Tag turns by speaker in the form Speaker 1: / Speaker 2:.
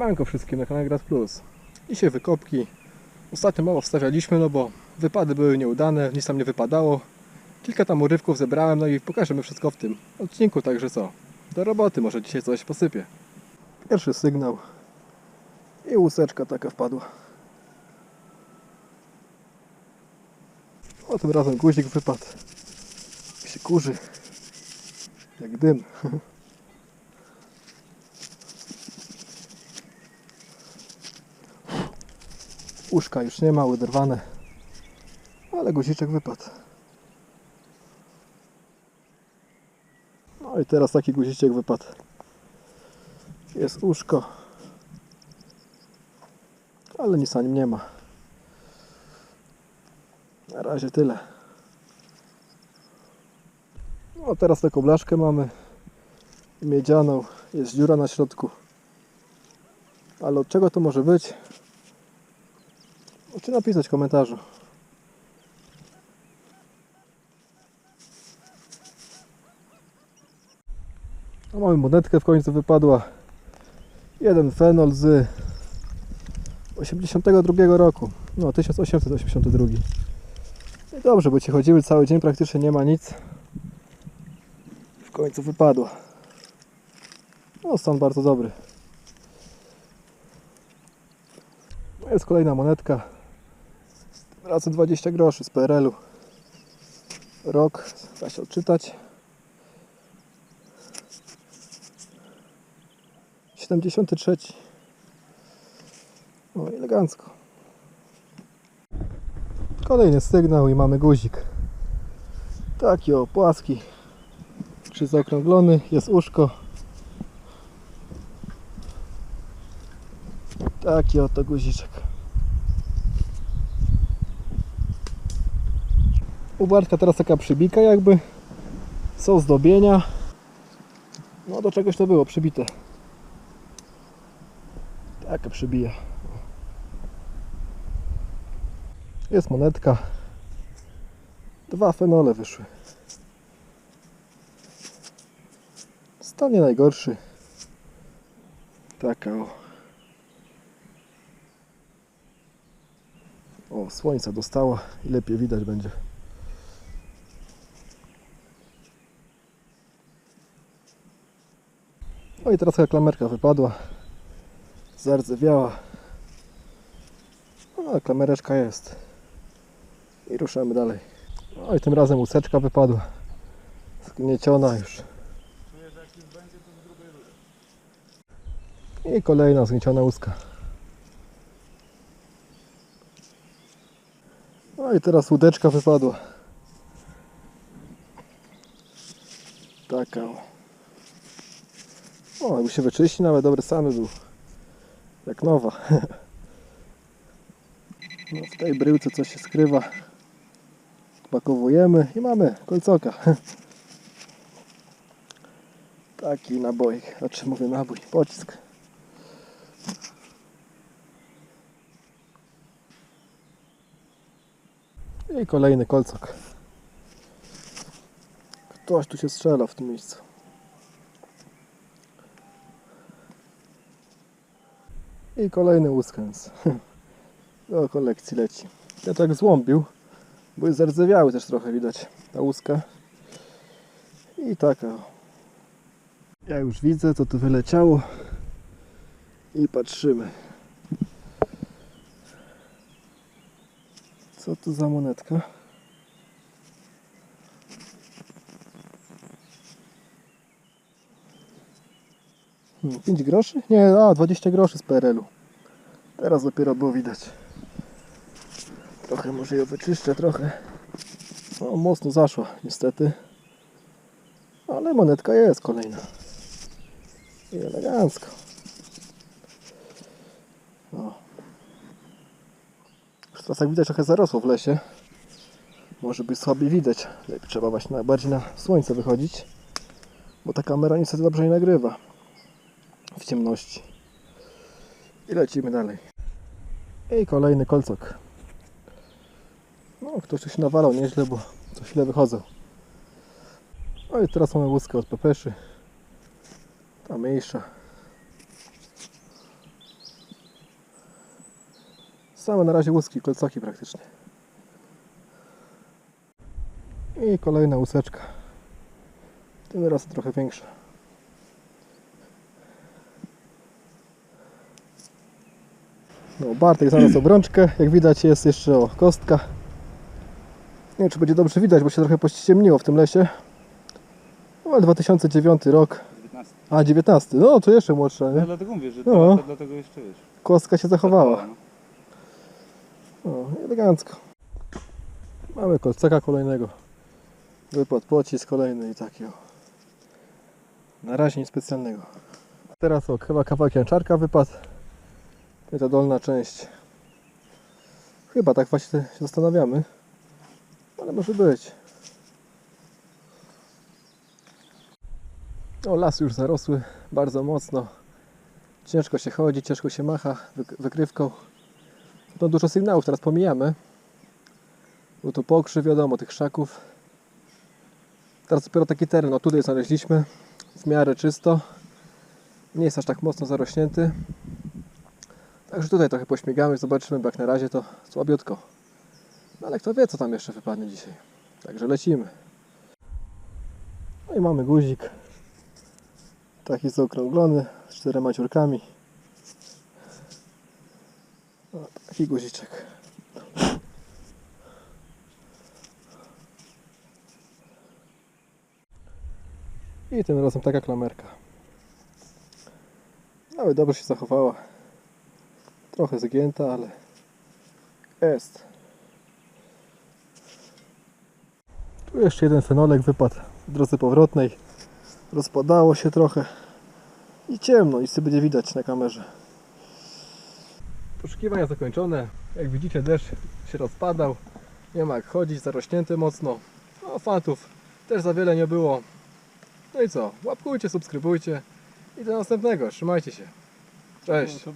Speaker 1: Siemanko wszystkim na kanale Gras Plus. Dzisiaj wykopki. Ostatnio mało wstawialiśmy, no bo wypady były nieudane, nic tam nie wypadało. Kilka tam urywków zebrałem, no i pokażemy wszystko w tym odcinku, także co? Do roboty, może dzisiaj coś posypie. Pierwszy sygnał. I łuseczka taka wpadła. O, tym razem guzik wypadł. się kurzy. Jak dym. Uszka już nie ma, oderwane. Ale guziczek wypadł. No i teraz taki guziczek wypadł. Jest uszko. Ale nic na nim nie ma. Na razie tyle. No teraz taką blaszkę mamy. Miedzianą. Jest dziura na środku. Ale od czego to może być? Możecie napisać w komentarzu. No mamy monetkę w końcu wypadła. Jeden fenol z 82 roku. No 1882. I dobrze, bo ci chodziły cały dzień, praktycznie nie ma nic. W końcu wypadła. No stan bardzo dobry. No jest kolejna monetka. Razem 20 groszy z PRL-u. Rok, da się odczytać. 73. O, elegancko. Kolejny sygnał i mamy guzik. Taki o, płaski. Czy zaokrąglony, jest uszko. Taki oto guziczek. U Bartka teraz taka przybika jakby. Są zdobienia. No do czegoś to było przybite. Taka przybija. Jest monetka. Dwa fenole wyszły. Stan nie najgorszy. Taka o. O, słońce dostała i lepiej widać będzie. No i teraz taka klamerka wypadła. Zardzewiała. No, klamereczka jest. I ruszamy dalej. No i tym razem łuseczka wypadła. Zgnieciona już. I kolejna zgnieciona łuska. No i teraz łódeczka wypadła. Taka. O. O, jakby się wyczyści, nawet dobry stany był. Jak nowa. No, w tej bryłce coś się skrywa. Pakowujemy i mamy kolcoka. Taki naboik, znaczy mówię nabój, pocisk. I kolejny kolcok. Ktoś tu się strzela w tym miejscu. I kolejny łuskens. Do kolekcji leci. Ja tak złąbił, bo jest zardzewiały też trochę widać ta łuska. I taka. Ja już widzę, co tu wyleciało. I patrzymy. Co to za monetka? 5 groszy? Nie, a 20 groszy z PRL-u. Teraz dopiero było widać. Trochę może ją wyczyszczę, trochę. No, mocno zaszła, niestety. Ale monetka jest kolejna. I elegancko. No. Już teraz jak widać trochę zarosło w lesie. Może być słabiej widać. Trzeba właśnie bardziej na słońce wychodzić. Bo ta kamera niestety dobrze nie nagrywa. W ciemności. I lecimy dalej. I kolejny kolcok. No, ktoś tu się nawalał nieźle, bo co chwilę wychodzą. No i teraz mamy łuskę od pepeszy. Ta mniejsza. Same na razie łuski, kolcoki praktycznie. I kolejna łuseczka. Tym razem trochę większa. No, Bartek znalazł obrączkę. Jak widać jest jeszcze o kostka. Nie wiem czy będzie dobrze widać, bo się trochę pościemniło w tym lesie. No, ale 2009 rok.
Speaker 2: 19.
Speaker 1: A, 19. No, to jeszcze młodsza,
Speaker 2: No
Speaker 1: nie?
Speaker 2: dlatego mówię, że
Speaker 1: No.
Speaker 2: to, dlatego jeszcze wiesz.
Speaker 1: Kostka się zachowała.
Speaker 2: No.
Speaker 1: Elegancko. Mamy kolcaka kolejnego. Wypadł pocisk kolejny i taki o. Na razie nic specjalnego. Teraz o, chyba kawałek janczarka wypadł. Ta dolna część. Chyba tak właśnie się zastanawiamy. Ale może być. O, las już zarosły bardzo mocno. Ciężko się chodzi, ciężko się macha wyk- wykrywką. No dużo sygnałów teraz pomijamy. Był to pokrzyw, wiadomo, tych krzaków. Teraz dopiero taki teren, o tutaj znaleźliśmy. W miarę czysto. Nie jest aż tak mocno zarośnięty. Także tutaj trochę pośmigamy, zobaczymy, bo jak na razie to słabiutko. No ale kto wie, co tam jeszcze wypadnie dzisiaj. Także lecimy. No i mamy guzik. Taki zaokrąglony, z czterema dziurkami. O, taki guziczek. I tym razem taka klamerka. Nawet dobrze się zachowała. Trochę zgięta, ale jest. Tu jeszcze jeden fenolek wypadł w drodze powrotnej. Rozpadało się trochę. I ciemno, nic nie będzie widać na kamerze. Poszukiwania zakończone. Jak widzicie deszcz się rozpadał. Nie ma jak chodzić, zarośnięty mocno. No fatów też za wiele nie było. No i co? Łapkujcie, subskrybujcie i do następnego. Trzymajcie się. Cześć.
Speaker 2: No.